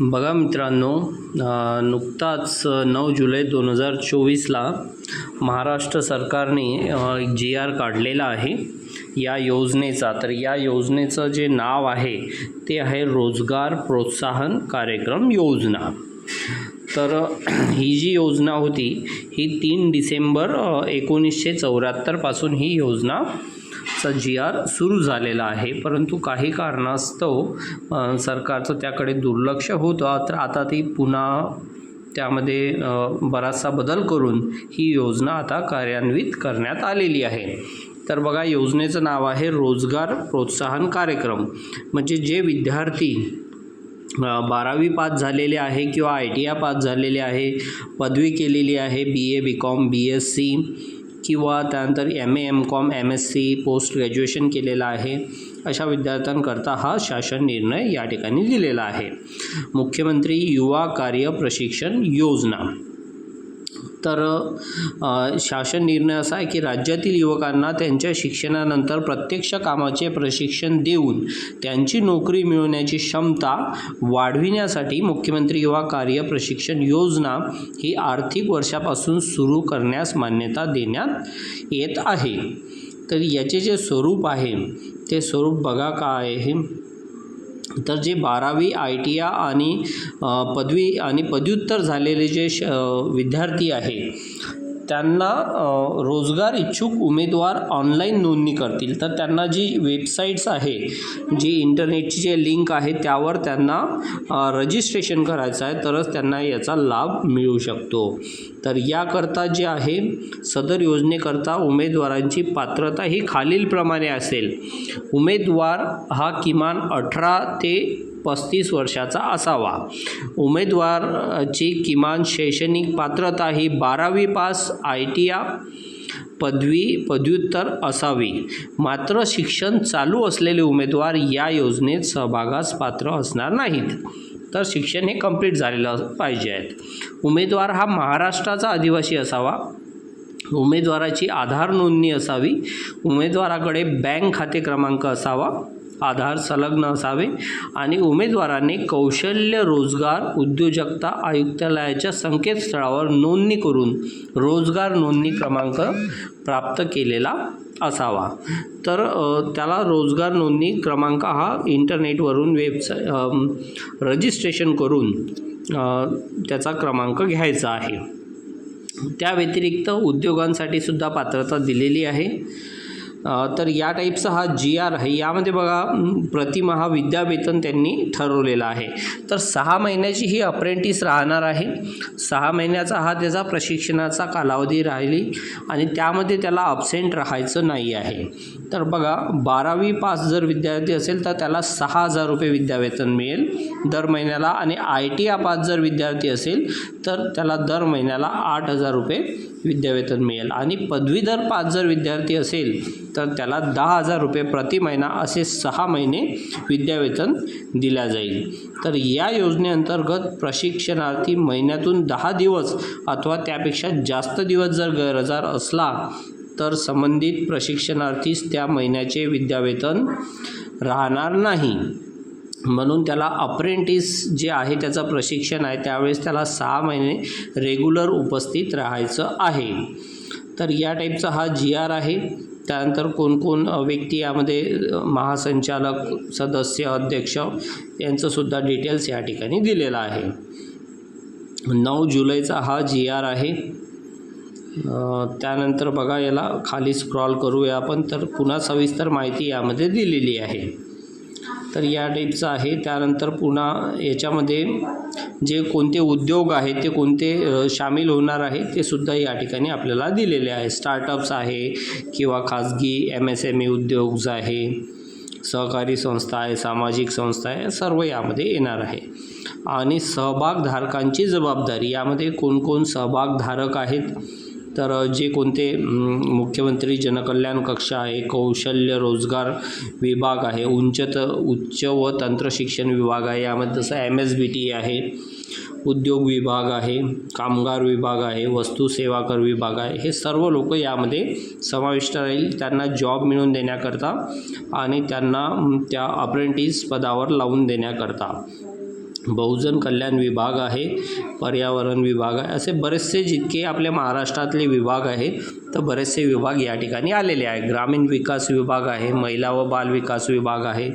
बघा मित्रांनो नुकताच नऊ जुलै दोन हजार चोवीसला महाराष्ट्र सरकारने एक जी आर काढलेला आहे. या योजनेचा तर या योजनेचं जे नाव आहे ते आहे रोजगार प्रोत्साहन कार्यक्रम योजना. तर ही जी योजना होती ही तीन डिसेंबर एकोणीसशे चौऱ्याहत्तरपासून ही योजना चा जी आर सुरू झालेला आहे. परंतु काही कारणास्तव सरकारचं त्याकडे दुर्लक्ष होतं. तर आता ती पुन्हा त्यामध्ये बराचसा बदल करून ही योजना आता कार्यान्वित करण्यात आलेली आहे. तर बघा योजनेचं नाव आहे रोजगार प्रोत्साहन कार्यक्रम. म्हणजे जे विद्यार्थी बारावी पास झालेले आहे किंवा आय टी आय पास झालेले आहे पदवी केलेली आहे B A B com B S C किंवा त्यानंतर M A M com M S C post graduation केलेलं आहे. अशा विद्यार्थ्यांकरता हा शासन निर्णय या ठिकाणी दिलेला आहे. मुख्यमंत्री युवा कार्य प्रशिक्षण योजना. तर शासन निर्णय असा आहे की राज्यातील युवकांना त्यांच्या शिक्षणानंतर प्रत्यक्ष कामाचे प्रशिक्षण देऊन त्यांची नोकरी मिळवण्याची क्षमता वाढविण्यासाठी मुख्यमंत्री युवा कार्य प्रशिक्षण योजना ही आर्थिक वर्षापासून सुरू करण्यास मान्यता देण्यात येत आहे. तर याचे जे स्वरूप आहे ते स्वरूप बघा काय आहे. तर जे बारावी आय टी या आणि पदवी आणि पदव्युत्तर झालेले जे श विद्यार्थी आहे त्यांना रोजगार इच्छुक उमेदवार ऑनलाईन नोंदणी करतील. तर त्यांना जी वेबसाईट्स आहे जी इंटरनेटची जे लिंक आहे त्यावर त्यांना रजिस्ट्रेशन करायचं आहे तरच त्यांना याचा लाभ मिळू शकतो. तर याकरता जे आहे सदर योजनेकरता उमेदवारांची पात्रता ही खालीलप्रमाणे असेल. उमेदवार हा किमान अठरा ते पस्तीस वर्षाचा असावा. उमेदवाराची किमान शैक्षणिक पात्रता ही बारावी पास आय टी आय पदवी पदव्युत्तर असावी. मात्र शिक्षण चालू असलेले उमेदवार या योजनेत सहभागास पात्र असणार नाहीत. तर शिक्षण हे कंप्लीट झालेलं पाहिजे आहेत उमेदवार हा महाराष्ट्राचा आदिवासी असावा. उमेदवाराची आधार नोंदणी असावी. उमेदवाराकडे बँक खाते क्रमांक असावा. आधार संलग्न असावे आणि उमेदवाराने कौशल्य रोजगार उद्योजकता आयुक्तालयाच्या संकेतस्थळावर नोंदणी करून रोजगार नोंदणी क्रमांक प्राप्त केलेला असावा. तर त्याला रोजगार नोंदणी क्रमांक हा इंटरनेटवरून वेबसाईट रजिस्ट्रेशन करून त्याचा क्रमांक घ्यायचा आहे. त्या व्यतिरिक्त उद्योगांसाठी सुद्धा पात्रता दिलेली आहे. तर या टाईपचा हा जी आर आहे. यामध्ये बघा प्रतिमहा विद्यावेतन त्यांनी ठरवलेलं आहे. तर सहा महिन्याची ही अप्रेंटिस राहणार आहे. सहा महिन्याचा हा त्याचा प्रशिक्षणाचा कालावधी राहिली आणि त्यामध्ये त्याला अब्सेंट राहायचं नाही आहे. तर बघा बारावी पास जर विद्यार्थी असेल तर त्याला सहा हजार रुपये विद्यावेतन मिळेल दर महिन्याला आणि आय टी आय पास जर विद्यार्थी असेल तर त्याला दर महिन्याला आठ हजार रुपये विद्यावेतन मिळेल. आणि पदवीधर पास जर विद्यार्थी असेल तर त्याला दहा हजार रुपये प्रति महिना असे सहा महिने विद्यावेतन दिल्या जाईल. तर या योजनेअंतर्गत प्रशिक्षणार्थी महिन्यातून दहा दिवस अथवा त्यापेक्षा जास्त दिवस जर गरजार असला तर संबंधित प्रशिक्षणार्थीस त्या महिन्याचे विद्यावेतन राहणार नाही. म्हणून त्याला अप्रेंटिस जे आहे त्याचं प्रशिक्षण आहे त्यावेळेस त्याला सहा महिने रेग्युलर उपस्थित राहायचं आहे. तर या टाईपचा हा जी आर आहे. त्यानंतर कोण कोण व्यक्ती यामध्ये महासंचालक सदस्य अध्यक्ष यांचंसुद्धा डिटेल्स या ठिकाणी दिलेलं आहे. नऊ जुलैचा हा जी आर आहे. त्यानंतर बघा याला खाली स्क्रॉल करूया आपण तर पुन्हा सविस्तर माहिती यामध्ये दिलेली आहे. तर या टाईपचं आहे. त्यानंतर पुन्हा याच्यामध्ये जे कोणते उद्योग आहेत ते कोणते सामील होणार आहे ते सुद्धा या ठिकाणी आपल्याला दिलेले आहे. स्टार्टअप्स आहे किंवा खाजगी एम एस एम ई उद्योग आहे सहकारी संस्था आहे सामाजिक संस्था आहे सर्व यामध्ये येणार आहे. आणि सहभागधारकांची जबाबदारी यामध्ये कोण कोण सहभागधारक आहेत? तर जे कोणते मुख्यमंत्री जनकल्याण कक्ष आहे कौशल्य रोजगार विभाग आहे उंचत उच्च व तंत्रशिक्षण विभाग आहे यामध्ये जसं एम एस बी टी आहे उद्योग विभाग आहे कामगार विभाग आहे वस्तू सेवा कर विभाग आहे हे सर्व लोक यामध्ये समाविष्ट राहील त्यांना जॉब मिळवून देण्याकरता आणि त्यांना त्या अप्रेंटिस पदावर लावून देण्याकरता. बहुजन कल्याण विभाग आहे पर्यावरण विभाग आहे असे बरेचसे जितके आपल्या महाराष्ट्रातले विभाग आहे तर बरेचसे विभाग या ठिकाणी आलेले आहे ग्रामीण विकास विभाग आहे महिला व बाल विकास विभाग आहे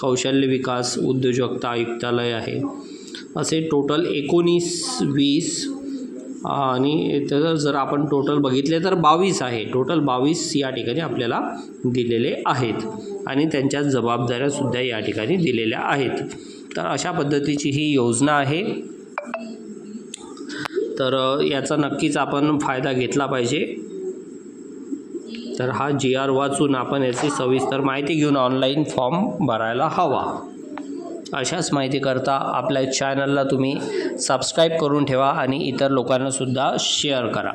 कौशल्य विकास उद्योजकता आयुक्तालय आहे. असे टोटल एकोणीस वीस आणि त्याचं जर आपण टोटल बघितले तर बावीस आहे. टोटल बावीस या ठिकाणी आपल्याला दिलेले आहेत आणि त्यांच्या जबाबदाऱ्यासुद्धा या ठिकाणी दिलेल्या आहेत. तर अशा पद्धतीची ही योजना आहे. तर याचा नक्कीच आपण फायदा घेतला पाहिजे. तर हा जी आर वाचून आपण याची सविस्तर माहिती घेऊन ऑनलाईन फॉर्म भरायला हवा. अशाच माहितीकरता आपल्या चॅनलला तुम्ही सबस्क्राईब करून ठेवा आणि इतर लोकांनासुद्धा शेअर करा.